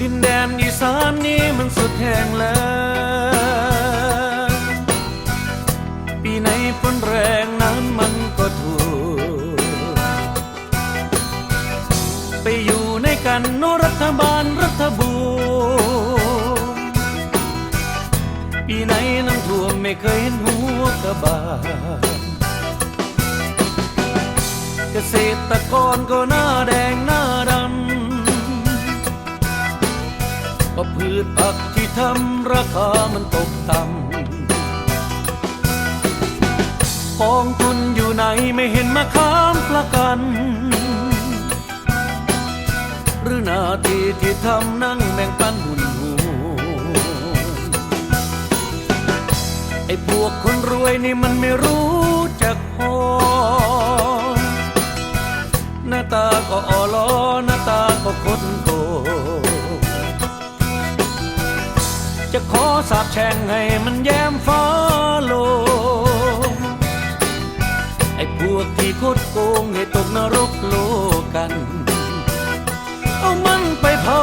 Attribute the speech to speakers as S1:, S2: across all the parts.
S1: ดินแดนดิซานนี้มันสุดแห้งแล้วปีไหนฝนแรงน้ำมันก็ท่วมไปอยู่ในกันนรัฐบาลรัฐบูปีไหนน้ำท่วมไม่เคยเห็นหัวกระบาเกษตรกรก็หน้าแดงหน้าดำ ผักที่ทำราคามันตกต่ำกองทุนอยู่ไหนไม่เห็นมาค้ำประกัน หรือนาทีที่ทำนั่งแบ่งปันหุ่นหูไอ้พวกคนรวยนี่มันไม่รู้จักพอหน้าตาก็อ่อล้อหน้าตาก็คดโก จะขอสาบแช่งให้มันแย้มฟ้าโลงไอ้พวกที่คดโกงให้ตกนรกโลกัน เอามันไปเผา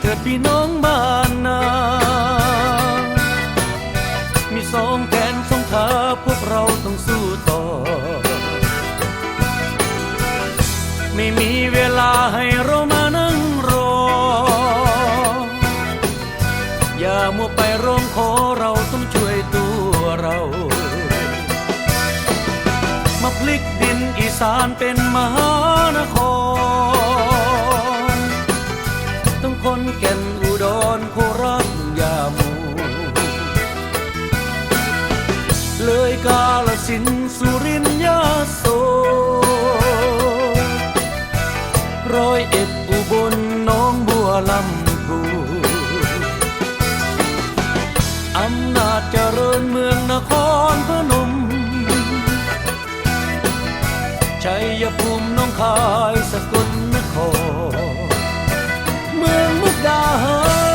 S1: เถิดพี่น้องบ้านนา มีสองแขนสองขาพวกเราต้องสู้ต่อ ไม่มีเวลาให้เรามานั่งรอ อย่ามัวไปร้องขอเราต้องช่วยตัวเรา มาพลิกดินอีสานเป็นมหา แก่นอุดรโคราชยาโมเลยกาลสินสุรินยาโสร้อยเอ็ดอุบลน้องบัวลำพูอำนาจเจริญเมืองนครพนมชัยภูมิน้องคายสกลนครเมือง the whole